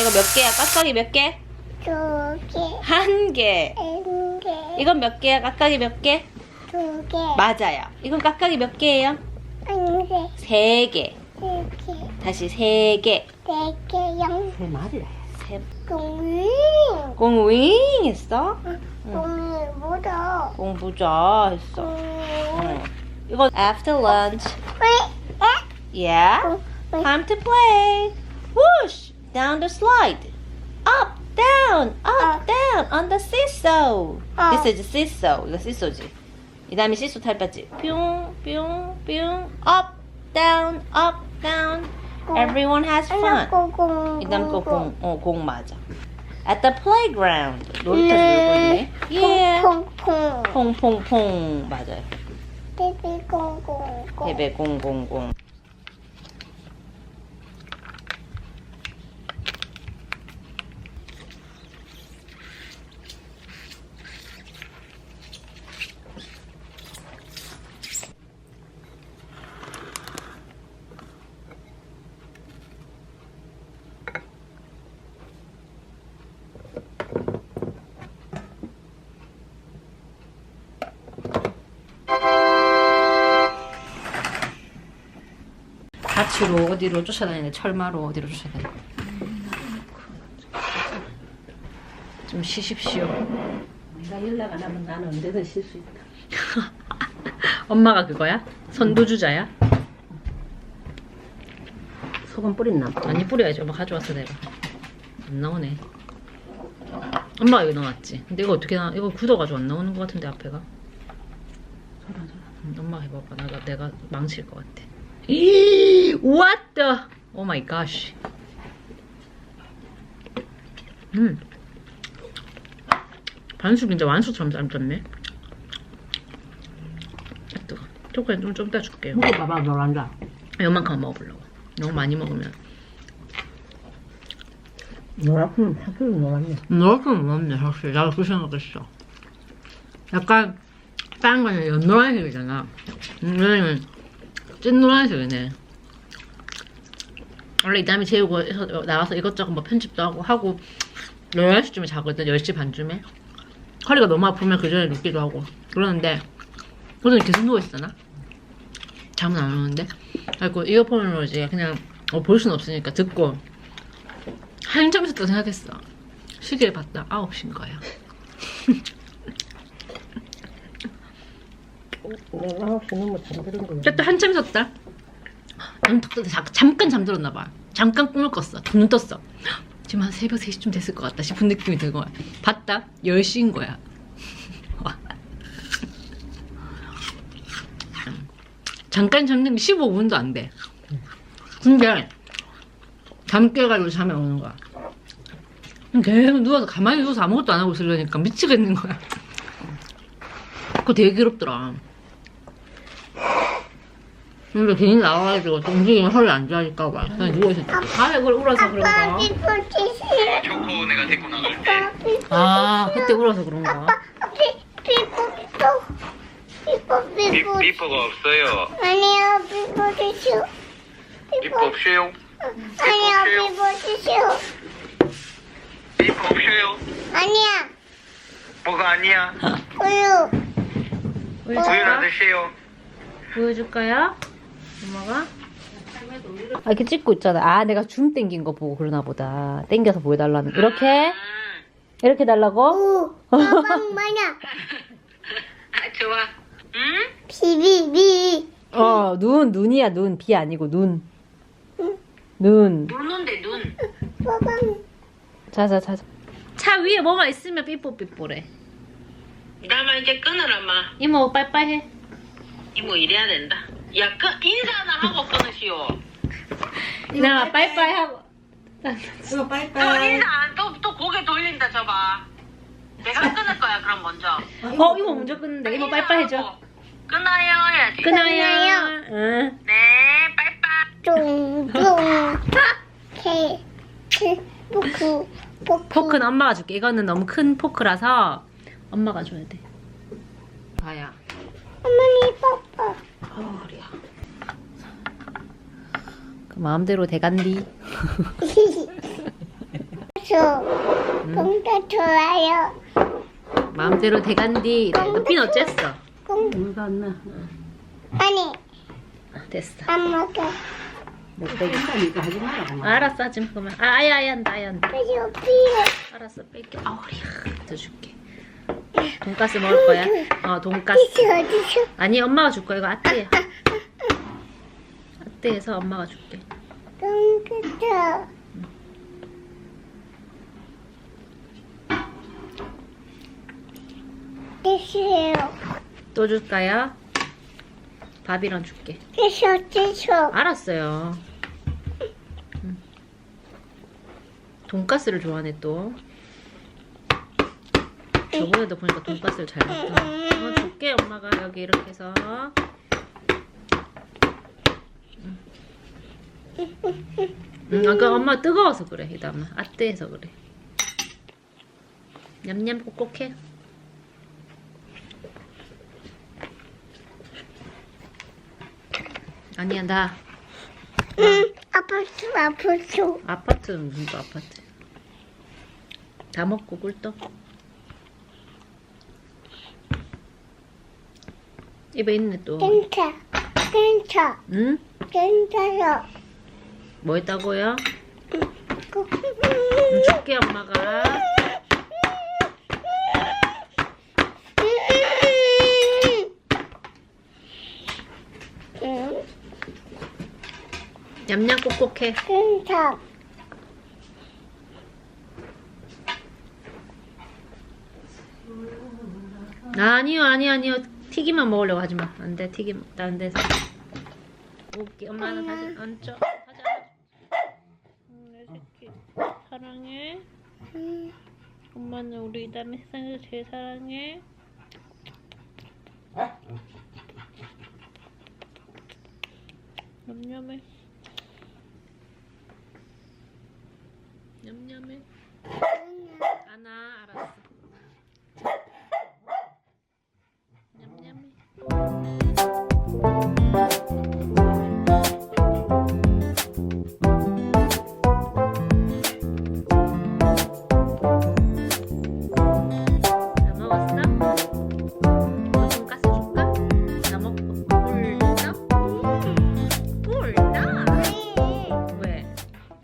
이거 몇 개야? 깍깍이 몇 개? 두 개, 한 개. 한 개, 이건 몇 개야? 깍깍이 몇 개? 두 개, 맞아요. 이건 깍깍이 몇 개예요? 한 개, 세 개. 세 개, 다시 세 개. 네 개, 영, 세 마리라. 세. 공이, 공윙 했어? 공이 뭐다? 공부자 했어. 응. 이거 after lunch. 왜? Yeah. 어, 왜? Time to play. Whoosh! Down the slide. Up, down, up, 어. down on the seesaw. 어. This is seesaw. 이거 seesaw지. 이 다음에 시소 탈바지. 뿅, 뿅, 뿅. Up, down, up, down. Everyone has fun. 공, 이 다음 거 공, 어, 공 맞아. At the playground. 놀이터 놀고 있네. Yeah. 콩콩콩, 퐁퐁퐁. 맞아요. 베비 콩콩콩, 베베 공공공. 가치로 어디로 쫓아다니네 철마로 어디로 쫓아다니네 좀 쉬십시오 네가 연락 안 하면 나는 언제든 쉴 수 있다. 엄마가 그거야? 선도주자야? 소금 뿌렸나? 아니 뿌려야지 엄마 가져왔어 내가 안 나오네 엄마가 이거 넣어놨지 근데 이거 어떻게 나 이거 굳어가지고 안 나오는 것 같은데 앞에가 소라 소라. 음, 엄마가 해봐봐 내가, 내가 망칠 것 같아 What the? Oh my gosh. 음. 반숙 진짜 완숙처럼 삶았네. 아, 뜨거 초콜릿 좀, 좀 이따 줄게요. 먹어봐봐 노란자. 요만큼 먹어보려고. 너무 많이 먹으면. 노랗군 학교로 노랗네. 노랗게는 없네 사실 나도 그 생각했어. 약간 다른 거는 연노란색이잖아. 음, 얘는 찐 노란색이네 원래 이 다음에 재우고 해서 나와서 이것저것 뭐 편집도 하고 하고 11시쯤에 자거든 10시 반쯤에. 허리가 너무 아프면 그 전에 눕기도 하고. 그러는데 오늘 계속 누워있잖아 잠은 안 오는데. 그리고 이어폰으로 이제 그냥 어, 볼 수는 없으니까 듣고 한참 있었다 생각했어. 시계를 봤다. 9시인 거야. 내가 아홉 시 넘어 잠드는 거야. 그때 한참 있었다 떴다 잠- 잠깐 잠들었나 봐. 잠깐 꿈을 꿨어. 눈 떴어. 지금 한 새벽 3시쯤 됐을 것 같다 싶은 느낌이 든 거야. 봤다. 10시인 거야. 잠깐 잠든 게 15분도 안 돼. 근데 잠 깨가지고 잠이 오는 거야. 계속 누워서 가만히 누워서 아무것도 안 하고 있으려니까 미치겠는 거야. 그거 되게 괴롭더라 근데 괜히 나와가지고 또 움직이면 허리 안 좋아질까 봐. 그냥 누워있었지 밤에 그걸 울어서 그런가 아빠 비포티 싫어. 초코 내가 데리고 나갈 때. 아빠 비포, 아 그때 울어서 그런가 아빠 비 비포 비포 비포 비, 비포. 비퍼가 없어요. 아니야 비포티 싫어. 비퍼 없어요 아니야 비포티 싫어. 비퍼 없어요? 아니야. 뭐가 아니야? 우유. 우유나 드세요? 보여줄까요? 엄마가? 아 이렇게 찍고 있잖아 아 내가 줌 땡긴 거 보고 그러나 보다 땡겨서 보여달라는 이렇게? 이렇게 달라고? 우. 가방 마냐. 아 좋아 응? 비비비. 어 눈 눈이야 눈 비 아니고 눈 눈. 누르는데 눈 가방. 자자 자 자 차 위에 뭐가 있으면 삐뽀삐뽀래 나만 이제 끊으라 마 이모 빠이빠이 이모 이래야 된다 야 끄, 인사나 하고 끊으시오. 해나 빠이빠이 하고. 이거 또 빠이빠이. 인사 안 또 또 고개 돌린다 저봐. 내가 끊을 거야 그럼 먼저. 어 이모 먼저 끊는데. 이모 빠이빠이 해줘. 끊어요 해야지. 끊어요. 응. 네 빠이빠이. 쫑쫑. 포크. 포크. 포크는 엄마가 줄게. 이거는 너무 큰 포크라서 엄마가 줘야 돼. 아야. 어머니 빠 빠. 허리야 그 마음대로 대간디 줘. 공도 좋아요. 마음대로 대간디. 루피는 어쨌어? 공물 갔나? 아니 됐어. 안 먹어. 못 빼기. 한다니까 하지 말라고. 알았어, 하지 마. 그만. 아, 아야, 아야, 한다, 아야, 한다. 피해. 알았어, 뺄게. 아, 허리야. 더 줄게. 돈가스 먹을 거야? 어, 돈가스. 피해 어디서? 아니, 엄마가 줄 거야. 이거 아떼야. 아떼에서 엄마가 줄게. 공도 드세요. 또 줄까요? 밥이랑 줄게. 드셔 드셔. 알았어요. 음. 돈가스를 좋아하네 또. 저번에도 보니까 돈가스를 잘 먹더라. 어, 줄게 엄마가 여기 이렇게 해서. 음. 음, 아까 엄마 뜨거워서 그래 이다음에 아뜨해서 그래. 냠냠 꼭꼭해. 아니야 나 응. 아파트 아파트. 아파트는 무슨 또 아파트? 다 먹고 꿀떡. 입에 있네 또. 괜찮. 괜찮. 응? 괜찮아. 뭐 했다고요? 고- 응, 줄게 엄마가. 응. 냠냠 꼭꼭해. 괜찮. 아니요 아니요 아니요 튀김만 먹으려고 하지 마. 안 돼 튀김 다른 데서. 오케이 엄마는 다시 앉죠. 가자. 응, 내 새끼 사랑해. 응. 엄마는 우리 이 다음에 세상에서 제일 사랑해. 냠냠해. 냠냠해. 응.